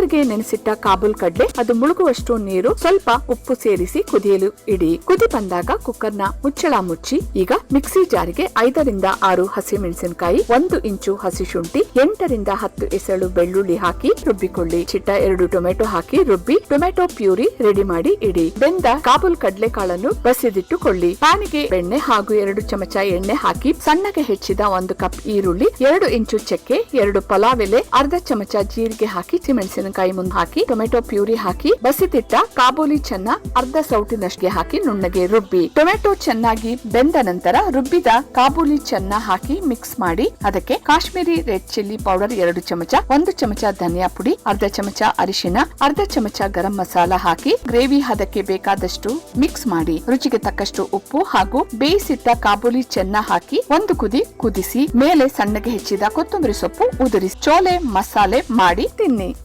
ಕುಕ್ಕರ್ಗೆ ನೆನೆಸಿಟ್ಟ ಕಾಬೂಲ್ ಕಡ್ಲೆ, ಅದು ಮುಳುಗುವಷ್ಟು ನೀರು, ಸ್ವಲ್ಪ ಉಪ್ಪು ಸೇರಿಸಿ ಕುದಿಯಲು ಇಡಿ. ಕುದಿ ಬಂದಾಗ ಕುಕ್ಕರ್ನ ಮುಚ್ಚಳ ಮುಚ್ಚಿ, ಈಗ ಮಿಕ್ಸಿ ಜಾರಿಗೆ ಐದರಿಂದ ಆರು ಹಸಿಮೆಣಸಿನಕಾಯಿ, ಒಂದು ಇಂಚು ಹಸಿ ಶುಂಠಿ, ಎಂಟರಿಂದ ಹತ್ತು ಎಸಳು ಬೆಳ್ಳುಳ್ಳಿ ಹಾಕಿ ರುಬ್ಬಿಕೊಳ್ಳಿ. ಚಿಟ್ಟ ಎರಡು ಟೊಮೆಟೊ ಹಾಕಿ ರುಬ್ಬಿ, ಟೊಮೆಟೊ ಪ್ಯೂರಿ ರೆಡಿ ಮಾಡಿ ಇಡಿ. ಬೆಂದ ಕಾಬೂಲ್ ಕಡಲೆಕಾಳನ್ನು ಬಸಿದಿಟ್ಟುಕೊಳ್ಳಿ. ಪಾನಿಗೆ ಬೆಣ್ಣೆ ಹಾಗೂ ಎರಡು ಚಮಚ ಎಣ್ಣೆ ಹಾಕಿ, ಸಣ್ಣಗೆ ಹೆಚ್ಚಿದ ಒಂದು ಕಪ್ ಈರುಳ್ಳಿ, ಎರಡು ಇಂಚು ಚಕ್ಕೆ, ಎರಡು ಪಲಾವ್ ಎಲೆ, ಅರ್ಧ ಚಮಚ ಜೀರಿಗೆ ಹಾಕಿ ಸಿಮೆಣಸಿನಕಾಯಿ ಮುಂದೆ ಹಾಕಿ, ಟೊಮೆಟೊ ಪ್ಯೂರಿ ಹಾಕಿ ಬಸಿದಿಟ್ಟ ಕಾಬೂಲಿ ಚೆನ್ನ ಅರ್ಧ ಸೌಟಿನಷ್ಟಿಗೆ ಹಾಕಿ ನುಣ್ಣಗೆ ರುಬ್ಬಿ. ಟೊಮೆಟೊ ಚೆನ್ನಾಗಿ ಬೆಂದ ನಂತರ ರುಬ್ಬಿದ ಕಾಬೂಲಿ ಚೆನ್ನ ಹಾಕಿ ಮಿಕ್ಸ್ ಮಾಡಿ, ಅದಕ್ಕೆ ಕಾಶ್ಮೀರಿ ರೆಡ್ ಚಿಲ್ಲಿ ಪೌಡರ್ ಎರಡು ಚಮಚ, ಒಂದು ಚಮಚ ಧನಿಯಾ ಪುಡಿ, ಅರ್ಧ ಚಮಚ ಅರಿಶಿನ ಅರ್ಧ ಚಮಚ ಗರಂ ಮಸಾಲ ಹಾಕಿ ಗ್ರೇವಿ ಹದಕ್ಕೆ ಬೇಕಾದಷ್ಟು ಮಿಕ್ಸ್ ಮಾಡಿ, ರುಚಿಗೆ ತಕ್ಕಷ್ಟು ಉಪ್ಪು ಹಾಗೂ ಬೇಯಿಸಿಟ್ಟ ಕಾಬೂಲಿ ಚೆನ್ನ ಹಾಕಿ ಒಂದು ಕುದಿ ಕುದಿಸಿ, ಮೇಲೆ ಸಣ್ಣಗೆ ಹೆಚ್ಚಿದ ಕೊತ್ತಂಬರಿ ಸೊಪ್ಪು ಉದುರಿಸಿ, ಚೋಲೆ ಮಸಾಲೆ ಮಾಡಿ ತಿನ್ನಿ.